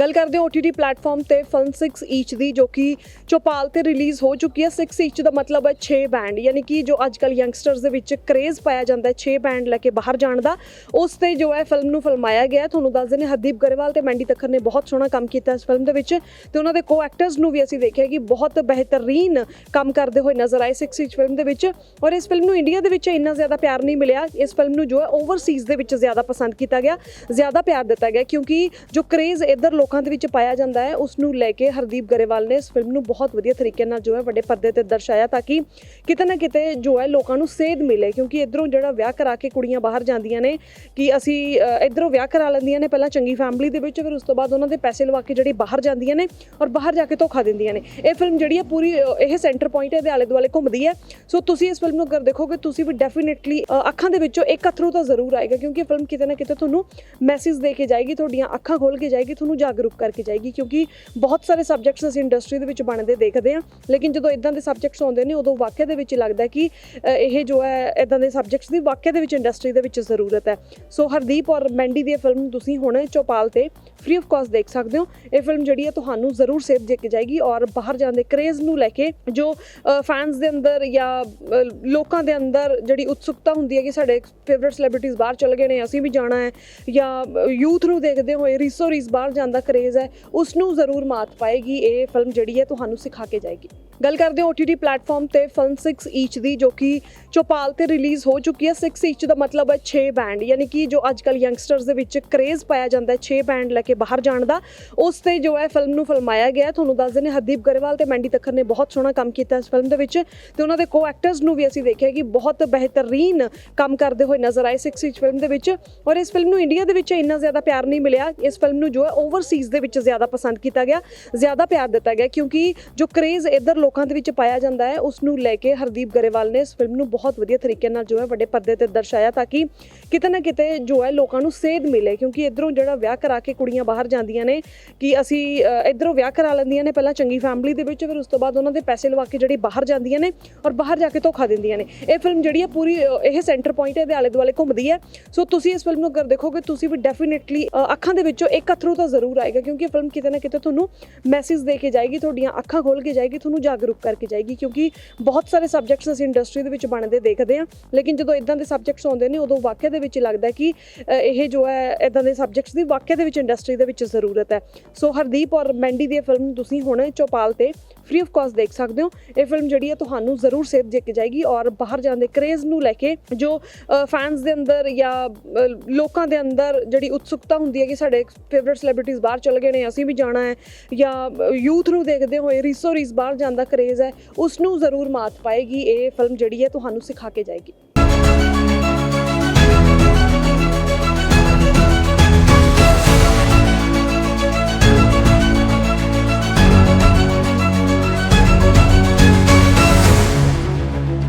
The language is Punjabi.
ਗੱਲ ਕਰਦੇ ਹਾਂ OTT ਪਲੇਟਫਾਰਮ ਤੇ ਫਿਲਮ 6 ਈਚ ਦੀ, ਜੋ ਕਿ ਚੌਪਾਲ ਤੇ ਰਿਲੀਜ਼ ਹੋ ਚੁੱਕੀ ਹੈ। 6 ਈਚ ਦਾ ਮਤਲਬ ਹੈ 6 ਬੈਂਡ ਯਾਨੀ ਕਿ ਜੋ ਅੱਜ ਕੱਲ ਯੰਗਸਟਰਸ ਦੇ ਵਿੱਚ ਕ੍ਰੇਜ਼ ਪਾਇਆ ਜਾਂਦਾ ਹੈ 6 ਬੈਂਡ ਲੈ ਕੇ ਬਾਹਰ ਜਾਣ ਦਾ। ਉਸ ਤੇ ਜੋ ਹੈ ਫਿਲਮ ਨੂੰ ਫਿਲਮਾਇਆ ਗਿਆ ਤੁਹਾਨੂੰ ਦੱਸ ਦਿੰਦੇ ਹਰਦੀਪ ਗਰੇਵਾਲ ਤੇ ਮੈਂਡੀ ਤੱਕਰ ਨੇ ਬਹੁਤ ਸੋਹਣਾ ਕੰਮ ਕੀਤਾ ਇਸ ਫਿਲਮ ਦੇ ਵਿੱਚ ਤੇ ਉਹਨਾਂ ਦੇ ਕੋ ਐਕਟਰਸ ਨੂੰ ਵੀ ਅਸੀਂ ਦੇਖਿਆ ਕਿ ਬਹੁਤ ਬਿਹਤਰੀਨ ਕੰਮ ਕਰਦੇ ਹੋਏ ਨਜ਼ਰ ਆਏ 6 ਈਚ ਫਿਲਮ ਦੇ ਵਿੱਚ। ਔਰ ਇਸ ਫਿਲਮ ਨੂੰ ਇੰਡੀਆ ਦੇ ਵਿੱਚ ਇੰਨਾ ਜ਼ਿਆਦਾ ਪਿਆਰ ਨਹੀਂ ਮਿਲਿਆ। ਇਸ ਫਿਲਮ ਨੂੰ ਜੋ ਹੈ ਓਵਰਸੀਜ਼ ਦੇ ਵਿੱਚ ਜ਼ਿਆਦਾ ਪਸੰਦ ਕੀਤਾ ਗਿਆ, ਜ਼ਿਆਦਾ ਪਿਆਰ ਦਿੱਤਾ ਗਿਆ, ਕਿਉਂਕਿ ਜੋ ਕ੍ਰੇਜ਼ ਇੱਧਰ ਲੋਕ ਦੇ ਵਿੱਚ ਪਾਇਆ ਜਾਂਦਾ ਹੈ। ਉਸ ਨੂੰ ਲੈ ਕੇ ਹਰਦੀਪ ਗਰੇਵਾਲ ਨੇ ਇਸ ਫਿਲਮ ਨੂੰ ਬਹੁਤ ਵਧੀਆ ਤਰੀਕੇ ਨਾਲ ਜੋ ਹੈ ਵੱਡੇ ਪਰਦੇ ਤੇ ਦਰਸਾਇਆ ਤਾਂ ਕਿ ਕਿਤੇ ਨਾ ਕਿਤੇ ਜੋ ਹੈ ਲੋਕਾਂ ਨੂੰ ਸੇਧ ਮਿਲੇ। ਕਿਉਂਕਿ ਇਧਰੋਂ ਜਿਹੜਾ ਵਿਆਹ ਕਰਾ ਕੇ ਕੁੜੀਆਂ ਬਾਹਰ ਜਾਂਦੀਆਂ ਨੇ ਕਿ ਅਸੀਂ ਅ, ਇੱਧਰੋਂ ਵਿਆਹ ਕਰਾ ਲੈਂਦੀਆਂ ਨੇ ਪਹਿਲਾਂ ਚੰਗੀ ਫੈਮਿਲੀ ਦੇ ਵਿੱਚ ਫਿਰ ਉਸ ਤੋਂ ਬਾਅਦ ਉਹਨਾਂ ਦੇ ਪੈਸੇ ਲਵਾ ਕੇ ਜਿਹੜੀ ਬਾਹਰ ਜਾਂਦੀਆਂ ਨੇ ਔਰ ਬਾਹਰ ਜਾ ਕੇ ਧੋਖਾ ਦਿੰਦੀਆਂ ਨੇ। ਇਹ ਫਿਲਮ ਜਿਹੜੀ ਹੈ ਪੂਰੀ ਇਹ ਸੈਂਟਰ ਪੁਆਇੰਟ ਇਹਦੇ ਆਲੇ ਦੁਆਲੇ ਘੁੰਮਦੀ ਹੈ। ਸੋ ਤੁਸੀਂ ਇਸ ਫਿਲਮ ਨੂੰ ਅਗਰ ਦੇਖੋਗੇ ਤੁਸੀਂ ਵੀ ਡੈਫੀਨਿਟਲੀ ਅੱਖਾਂ ਦੇ ਵਿੱਚੋਂ ਇੱਕ ਅਥਰੂ ਤਾਂ ਜ਼ਰੂਰ ਆਏਗਾ। ਕਿਉਂਕਿ ਫਿਲਮ ਕਿਤੇ ਨਾ ਕਿਤੇ ਤੁਹਾਨੂੰ ਮੈਸੇਜ ਦੇ ਕੇ ਜਾਏਗੀ ਤੁਹਾਡੀਆਂ ਅੱਖਾਂ ਖੋਲ ਕੇ ਜਾਏਗੀ ਤੁਹਾਨੂੰ ਜਾਗ ਜਾਗਰੂਕ ਕਰਕੇ ਜਾਏਗੀ ਕਿਉਂਕਿ ਬਹੁਤ ਸਾਰੇ ਸਬਜੈਕਟਸ ਅਸੀਂ ਇੰਡਸਟਰੀ ਦੇ ਵਿੱਚ ਬਣਦੇ ਦੇਖਦੇ ਹਾਂ। ਲੇਕਿਨ ਜਦੋਂ ਇਦਾਂ ਦੇ ਸਬਜੈਕਟਸ ਆਉਂਦੇ ਨੇ, ਉਦੋਂ ਵਾਕਿਆ ਦੇ ਵਿੱਚ ਲੱਗਦਾ ਕਿ ਇਹ ਜੋ ਹੈ ਇਦਾਂ ਦੇ ਸਬਜੈਕਟਸ ਦੀ ਵਾਕਿਆ ਦੇ ਵਿੱਚ ਇੰਡਸਟਰੀ ਦੇ ਵਿੱਚ ਜ਼ਰੂਰਤ ਹੈ। ਸੋ ਹਰਦੀਪ ਔਰ ਮੈਂਡੀ ਦੀ ਫਿਲਮ ਤੁਸੀਂ ਹੁਣ ਚੌਪਾਲ ਤੇ ਫ੍ਰੀ ਆਫ ਕਾਸਟ ਦੇਖ ਸਕਦੇ ਹੋ। ਇਹ ਫਿਲਮ ਜਿਹੜੀ ਹੈ ਤੁਹਾਨੂੰ ਜ਼ਰੂਰ ਸੇਧ ਦੇ ਕੇ ਜਾਏਗੀ ਔਰ ਬਾਹਰ ਜਾਣ ਦੇ ਕ੍ਰੇਜ਼ ਨੂੰ ਲੈ ਕੇ ਜੋ ਫੈਨਸ ਦੇ ਅੰਦਰ ਜਾਂ ਲੋਕਾਂ ਦੇ ਅੰਦਰ ਜਿਹੜੀ ਉਤਸੁਕਤਾ ਹੁੰਦੀ ਹੈ ਕਿ ਸਾਡੇ ਫੇਵਰਿਟ ਸੈਲੀਬ੍ਰਿਟੀਜ਼ ਬਾਹਰ ਚਲੇ ਗਏ ਨੇ, ਅਸੀਂ ਵੀ ਜਾਣਾ ਹੈ ਜਾਂ ਯੂਥ ਨੂੰ ਦੇਖਦੇ ਹੋਏ ਰੀਸੋ ਰੀਸ ਬਾਹਰ ਜਾਣ ਦਾ ਕ੍ਰੇਜ਼ ਹੈ ਉਸ ਨੂੰ ਜ਼ਰੂਰ ਮਾਤ ਪਾਏਗੀ, ਇਹ ਫਿਲਮ ਜਿਹੜੀ ਹੈ ਤੁਹਾਨੂੰ ਸਿਖਾ ਕੇ ਜਾਏਗੀ। ਗੱਲ ਕਰਦੇ ਹਾਂ OTT ਪਲੇਟਫਾਰਮ ਤੇ ਫਿਲਮ 6 ਈਚ ਦੀ, ਜੋ ਕਿ ਚੌਪਾਲ ਤੇ ਰਿਲੀਜ਼ ਹੋ ਚੁੱਕੀ ਹੈ। 6 ਈਚ ਦਾ ਮਤਲਬ ਹੈ 6 ਬੈਂਡ ਯਾਨੀ ਕਿ ਜੋ ਅੱਜ ਕੱਲ ਯੰਗਸਟਰਸ ਦੇ ਵਿੱਚ ਕਰੇਜ਼ ਪਾਇਆ ਜਾਂਦਾ ਹੈ 6 ਬੈਂਡ ਲੈ ਕੇ ਬਾਹਰ ਜਾਣ ਦਾ। ਉਸ ਤੇ ਜੋ ਹੈ ਫਿਲਮ ਨੂੰ ਫਿਲਮਾਇਆ ਗਿਆ ਤੁਹਾਨੂੰ ਦੱਸ ਦਿੰਦੇ ਹਰਦੀਪ ਗਰੇਵਾਲ ਤੇ ਮੈਂਡੀ ਤੱਕਰ ਨੇ ਬਹੁਤ ਸੋਹਣਾ ਕੰਮ ਕੀਤਾ ਇਸ ਫਿਲਮ ਦੇ ਵਿੱਚ। ਤੇ ਉਹਨਾਂ ਦੇ ਕੋ ਐਕਟਰਸ ਨੂੰ ਵੀ ਅਸੀਂ ਦੇਖਿਆ ਕਿ ਬਹੁਤ ਬਿਹਤਰੀਨ ਕੰਮ ਕਰਦੇ ਹੋਏ ਨਜ਼ਰ ਆਏ 6 ਈਚ ਫਿਲਮ ਦੇ ਵਿੱਚ। ਔਰ ਇਸ ਫਿਲਮ ਨੂੰ ਇੰਡੀਆ ਦੇ ਵਿੱਚ ਇੰਨਾ ਜ਼ਿਆਦਾ ਪਿਆਰ ਨਹੀਂ ਮਿਲਿਆ। ਇਸ ਫਿਲਮ ਨੂੰ ਜੋ ਹੈ ਓਵਰਸੀਜ਼ ਦੇ ਵਿੱਚ ਜ਼ਿਆਦਾ ਪਸੰਦ ਕੀਤਾ ਗਿਆ। ਜ਼ਿਆਦਾ ਪਿਆਰ ਦਿੱਤਾ ਗਿਆ, ਕਿਉਂਕਿ ਜੋ ਕਰੇਜ਼ ਇੱਧਰ ਲੋਕਾਂ ਦੇ ਵਿੱਚ ਪਾਇਆ ਜਾਂਦਾ ਹੈ, ਉਸ ਨੂੰ ਲੈ ਕੇ ਹਰਦੀਪ ਗਰੇਵਾਲ ਨੇ ਇਸ ਫਿਲਮ ਨੂੰ ਬਹੁਤ ਵਧੀਆ ਤਰੀਕੇ ਨਾਲ ਜੋ ਹੈ, ਵੱਡੇ ਪਰਦੇ ਤੇ ਦਰਸਾਇਆ ਤਾਂ ਕਿ ਕਿਤੇ ਨਾ ਕਿਤੇ ਜੋ ਹੈ, ਲੋਕਾਂ ਨੂੰ ਸੇਧ ਮਿਲੇ। ਕਿਉਂਕਿ ਇੱਧਰੋਂ ਜਿਹੜਾ ਵਿਆਹ ਕਰਾ ਕੇ ਕੁੜੀਆਂ ਬਾਹਰ ਜਾਂਦੀਆਂ ਨੇ ਕਿ ਅਸੀਂ ਅ, ਇੱਧਰੋਂ ਵਿਆਹ ਕਰਾ ਲੈਂਦੀਆਂ ਨੇ ਪਹਿਲਾਂ ਚੰਗੀ ਫੈਮਿਲੀ ਦੇ ਵਿੱਚ ਫਿਰ ਉਸ ਤੋਂ ਬਾਅਦ ਉਹਨਾਂ ਦੇ ਪੈਸੇ ਲਵਾ ਕੇ ਜਿਹੜੀ ਬਾਹਰ ਜਾਂਦੀਆਂ ਨੇ ਔਰ ਬਾਹਰ ਜਾ ਕੇ ਧੋਖਾ ਦਿੰਦੀਆਂ ਨੇ। ਇਹ ਫਿਲਮ ਜਿਹੜੀ ਹੈ ਪੂਰੀ ਇਹ ਸੈਂਟਰ ਪੁਆਇੰਟ ਹੈ ਇਹਦੇ ਆਲੇ ਦੁਆਲੇ ਘੁੰਮਦੀ ਹੈ। ਸੋ ਤੁਸੀਂ ਇਸ ਫਿਲਮ ਨੂੰ ਅਗਰ ਦੇਖੋਗੇ ਤੁਸੀਂ ਵੀ ਡੈਫੀਨਿਟਲੀ ਅੱਖਾਂ ਦੇ ਵਿੱਚੋਂ ਇੱਕ ਅਥਰੂ ਤਾਂ ਜ਼ਰੂਰ ਆਏਗਾ ਕਿਉਂਕਿ ਇਹ ਫਿਲਮ ਕਿਤੇ ਨਾ ਕਿਤੇ ਤੁਹਾਨੂੰ ਮੈਸੇਜ ਦੇ ਕੇ ਜਾਏਗੀ ਤੁਹਾਡੀਆਂ ਅੱਖਾਂ ਖੋਲ ਕੇ ਜਾਏਗੀ ਤੁਹਾਨੂੰ ਜਾਗਰੂਕ ਕਰਕੇ ਜਾਏਗੀ ਕਿਉਂਕਿ ਬਹੁਤ ਸਾਰੇ ਸਬਜੈਕਟਸ ਅਸੀਂ ਇੰਡਸਟਰੀ ਦੇ ਵਿੱਚ ਬਣਦੇ ਦੇਖਦੇ ਹਾਂ। ਲੇਕਿਨ ਜਦੋਂ ਇਦਾਂ ਦੇ ਸਬਜੈਕਟਸ ਆਉਂਦੇ ਨੇ ਉਦੋਂ ਵਾਕਿਆ ਦੇ ਵਿੱਚ ਲੱਗਦਾ ਕਿ ਇਹ ਜੋ ਹੈ ਇਦਾਂ ਦੇ ਸਬਜੈਕਟਸ ਦੀ ਵਾਕਿਆ ਦੇ ਵਿੱਚ ਇੰਡਸਟਰੀ ਦੇ ਵਿੱਚ ਜ਼ਰੂਰਤ ਹੈ। ਸੋ ਹਰਦੀਪ ਔਰ ਮੈਂਡੀ ਦੀ ਇਹ ਫਿਲਮ ਤੁਸੀਂ ਹੁਣ ਚੌਪਾਲ ਤੇ ਫ੍ਰੀ ਆਫ ਕਾਸਟ ਦੇਖ ਸਕਦੇ ਹੋ। ਇਹ ਫਿਲਮ ਜਿਹੜੀ ਹੈ ਤੁਹਾਨੂੰ ਜ਼ਰੂਰ ਸੇਧ ਦੇ ਕੇ ਜਾਏਗੀ ਔਰ ਬਾਹਰ ਜਾਣ ਦੇ ਕ੍ਰੇਜ਼ ਨੂੰ ਲੈ ਕੇ ਜੋ ਫੈਨਸ ਦੇ ਅੰਦਰ ਜਾਂ ਲੋਕਾਂ ਦੇ ਅੰਦਰ ਜਿਹੜੀ ਉਤਸੁਕਤਾ ਹੁੰਦੀ ਹੈ ਕਿ ਸਾਡੇ ਫੇਵਰਿਟ ਸੈਲੀਬ੍ਰਿਟੀਜ਼ ਬਾਹਰ ਚਲੇ ਗਏ ਨੇ, ਅਸੀਂ ਵੀ ਜਾਣਾ ਹੈ ਜਾਂ ਯੂਥ ਨੂੰ ਦੇਖਦੇ ਹੋਏ ਰੀਸੋ ਰੀਸ ਬਾਹਰ ਜਾਣ ਦਾ ਕ੍ਰੇਜ਼ ਹੈ ਉਸ ਨੂੰ ਜ਼ਰੂਰ ਮਾਤ ਪਾਏਗੀ। ਇਹ ਫਿਲਮ ਜਿਹੜੀ ਹੈ ਤੁਹਾਨੂੰ ਸਿਖਾ ਕੇ ਜਾਏਗੀ।